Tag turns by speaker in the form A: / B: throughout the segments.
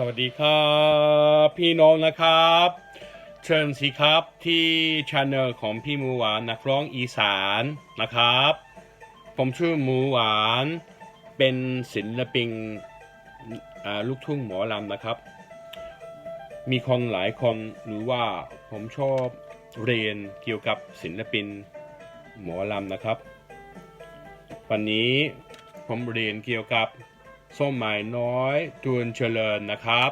A: สวัสดีครับ พี่น้องนะครับ เชิญสิครับที่ช anel ของพี่มูหวานนักร้องอีสานนะครับ ผมชื่อมูหวานเป็นศิลปินลูกทุ่งหมอลำนะครับ มีคนหลายคนรู้ว่าผมชอบเรียนเกี่ยวกับศิลปินหมอลำนะครับ วันนี้ผมเรียนเกี่ยวกับ ส้มหมายน้อยตวนเจริญนะครับ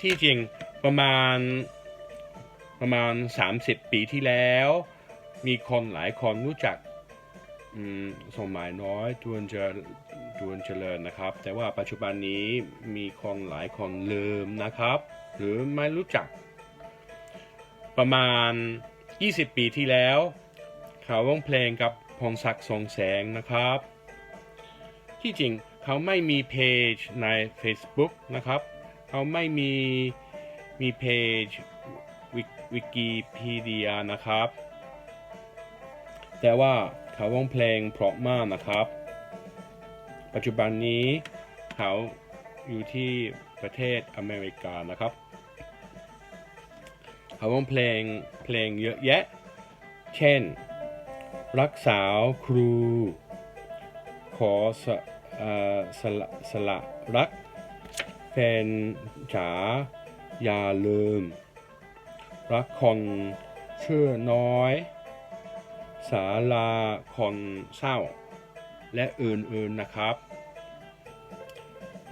A: ที่จริงประมาณประมาณ 30 ปีที่แล้ว มีคนหลายคนรู้จักสมหมายน้อยตวนเจริญตวนเจริญนะครับ แต่ว่าปัจจุบันนี้มีคนหลายคนลืมนะครับ หรือไม่รู้จัก ประมาณ 20 ปีที่แล้วเขาร้องเพลงกับพงศักดิ์ทรงแสงนะครับ ที่จริง เขาไม่มีเพจใน Facebook นะครับ เขาไม่มีมีเพจวิกิพีเดียนะครับ แต่ว่าเขาร้องเพลงเพราะมากนะครับ ปัจจุบันนี้เขาอยู่ที่ประเทศอเมริกานะครับ เขาร้องเพลงเพลงเยอะแยะ เช่น รักสาวครู ขอสเอ่อ สละสละรักแฟนจ๋าอย่าลืม รักคนเชื่อน้อย สาลาคนเศร้า และอื่นๆนะครับ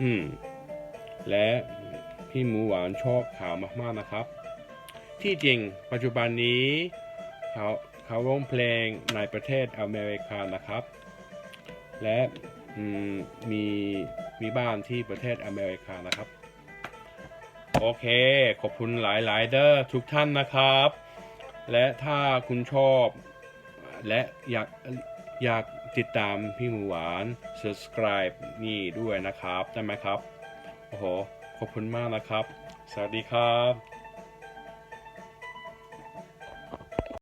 A: อืม และพี่หมูหวานชอบข่าวมากๆนะครับ ที่จริงปัจจุบันนี้เขาเขาร้องเพลงในประเทศอเมริกานะครับ และ มีมีบ้านที่ประเทศอเมริกานะครับ โอเค ขอบคุณหลายๆเด้อทุกท่านนะครับ และถ้าคุณชอบและอยากอยากติดตามพี่หมูหวาน subscribe นี่ด้วยนะครับ ได้ไหมครับ โอ้โห ขอบคุณมากนะครับ สวัสดีครับ